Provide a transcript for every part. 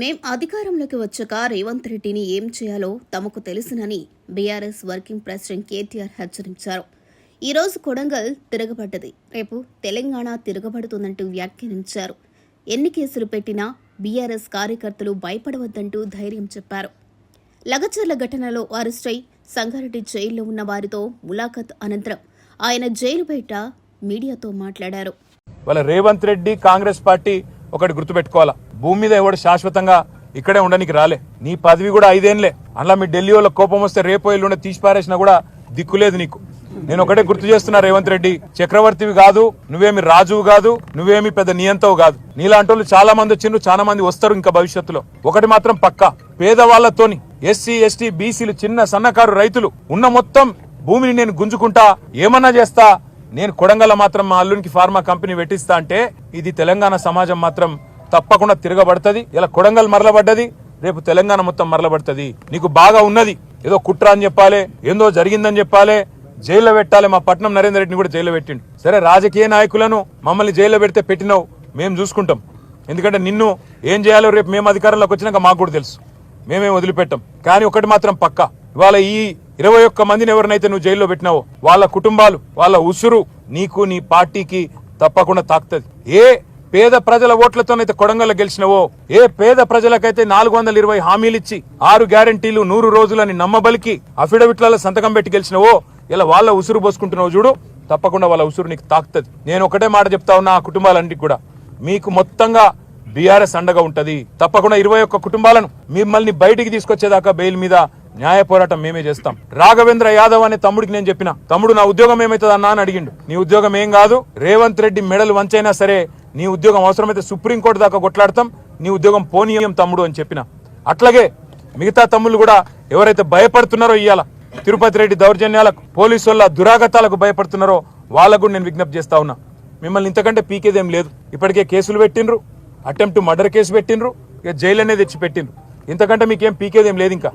మేం అధికారంలోకి వచ్చాక రేవంత్ రెడ్డిని ఏం చేయాలో తమకు తెలుసునని బీఆర్ఎస్ వర్కింగ్ ప్రెసిడెంట్ కేటీఆర్ హెచ్చరించారు. ఈరోజు కొడంగల్ తిరగబడ్డది. రేపు తెలంగాణ తిరగబడుతుందంటూ వ్యాఖ్యానించారు. ఎన్ని కేసులు పెట్టినా బీఆర్ఎస్ కార్యకర్తలు భయపడవద్దంటూ ధైర్యం చెప్పారు. లగచర్ల ఘటనలో అరెస్టై సంగారెడ్డి జైల్లో ఉన్న వారితో ములాఖత్ అనంతరం ఆయన జైలు బయట మీడియాతో మాట్లాడారు. వాళ్ళ రేవంత్ రెడ్డి కాంగ్రెస్ పార్టీ ఒకటి గుర్తుపెట్టుకోవాలా? భూమి మీద ఎవడు శాశ్వతంగా ఇక్కడే ఉండడానికి రాలే. నీ పదవి కూడా ఐదేంలే అలా మీ ఢిల్లీ వాళ్ళ కోపం వస్తే రేపు ఎల్లుండే తీసి పారేసినా కూడా దిక్కులేదు నీకు. నేను ఒకటే గుర్తు చేస్తున్నా రేవంత్ రెడ్డి. చక్రవర్తివి కాదు నువ్వేమి రాజువు కాదు నువ్వేమి పెద్ద నియంతవు కాదు. నీలాంటి వాళ్ళు చాలా మంది వచ్చిండ్రు చాలా మంది వస్తారు ఇంకా భవిష్యత్తులో. ఒకటి మాత్రం పక్కా పేదవాళ్ళతోని ఎస్సీ ఎస్టీ బీసీలు చిన్న సన్నకారు రైతులు ఉన్న మొత్తం భూమిని నేను గుంజుకుంటా ఏమన్నా చేస్తా నేను కొడంగల్ మాత్రం మా అల్లునికి ఫార్మా కంపెనీ పెట్టిస్తా అంటే ఇది తెలంగాణ సమాజం మాత్రం తప్పకుండా తిరగబడుతుంది. ఇలా కొడంగల్ మరలబడ్డది. రేపు తెలంగాణ మొత్తం మరలబడుతుంది. నీకు బాగా ఉన్నది. ఏదో కుట్ర అని చెప్పాలి ఏందో జరిగిందని చెప్పాలి. జైల్లో పెట్టాలి. మా పట్నం నరేందర్ రెడ్డిని కూడా జైల్లో పెట్టిండు. సరే రాజకీయ నాయకులను మమ్మల్ని జైల్లో పెడితే పెట్టినావు. మేము చూసుకుంటాం. ఎందుకంటే నిన్ను ఏం చేయాలో రేపు మేము అధికారంలోకి వచ్చినాక మాకు కూడా తెలుసు. మేమేం వదిలిపెట్టాం. కానీ ఒకటి మాత్రం పక్క. ఇవాళ ఈ ఇరవై ఒక్క మందిని ఎవరినైతే నువ్వు జైల్లో పెట్టినావో వాళ్ళ కుటుంబాలు వాళ్ళ ఉసురు నీకు నీ పార్టీకి తప్పకుండా తాకుతుంది. ఏ పేద ప్రజల ఓట్లతోనైతే కొడంగల్ గెలిచినవో? ఏ పేద ప్రజలకైతే నాలుగు వందల ఇరవై హామీలు ఇచ్చి ఆరు గ్యారంటీలు నూరు రోజులని నమ్మబలికి అఫిడవిట్లలో సంతకం పెట్టి గెలిచినవో? ఇలా వాళ్ళ ఉసురు పోసుకుంటున్నావు చూడు. తప్పకుండా వాళ్ళ ఉసురు నీకు తాకుతుంది. నేను ఒకటే మాట చెప్తా ఉన్నా ఆ కుటుంబాలన్నిటికి కూడా. మీకు మొత్తంగా బీఆర్ఎస్ అండగా ఉంటది. తప్పకుండా ఇరవై ఒక్క కుటుంబాలను మిమ్మల్ని బయటికి తీసుకొచ్చేదాకా బెయిల్ మీద న్యాయ పోరాటం మేమే చేస్తాం. రాఘవేంద్ర యాదవ్ అనే తమ్ముడికి నేను చెప్పిన తమ్ముడు నా ఉద్యోగం ఏమవుతుంది అన్నా అని అడిగిండు. నీ ఉద్యోగం ఏం కాదు. రేవంత్ రెడ్డి మెడలు వంచైనా సరే నీ ఉద్యోగం అవసరమైతే సుప్రీంకోర్టు దాకా కొట్లాడతాం నీ ఉద్యోగం పోనీయం తమ్ముడు అని చెప్పిన. అట్లాగే మిగతా తమ్ముళ్ళు కూడా ఎవరైతే భయపడుతున్నారో ఇవాళ తిరుపతి రెడ్డి దౌర్జన్యాలకు పోలీసు వాళ్ళ దురాగతాలకు భయపడుతున్నారో వాళ్ళకు నేను విజ్ఞప్తి చేస్తా ఉన్నా. మిమ్మల్ని ఇంతకంటే పీకేదేం లేదు. ఇప్పటికే కేసులు పెట్టిండ్రు అటెంప్ట్ మర్డర్ కేసు పెట్టిండ్రు ఇక జైలు అనేది తెచ్చి పెట్టినరు ఇంతకంటే మీకేం పీకేదేం లేదు ఇంకా.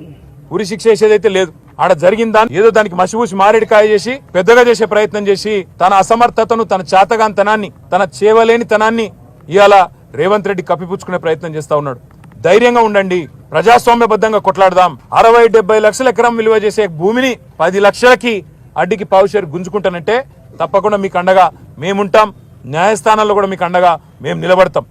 ఉరి శిక్ష వేసేదైతే లేదు. ఆడ జరిగిందా ఏదో దానికి మసిపూసి మారేడుకాయ చేసి పెద్దగా చేసే ప్రయత్నం చేసి తన అసమర్థతను తన చాతగాంతనాన్ని తన చేవలేని తనాన్ని ఇవాళ రేవంత్ రెడ్డి కప్పిపుచ్చుకునే ప్రయత్నం చేస్తా ఉన్నాడు. ధైర్యంగా ఉండండి. ప్రజాస్వామ్యబద్ధంగా కొట్లాడదాం. అరవై డెబ్బై లక్షల ఎకరం విలువ చేసే భూమిని పది లక్షలకి అడ్డికి పావుషేరు గుంజుకుంటానంటే తప్పకుండా మీకు అండగా మేముంటాం. న్యాయస్థానాల్లో కూడా మీకు అండగా మేము నిలబడతాం.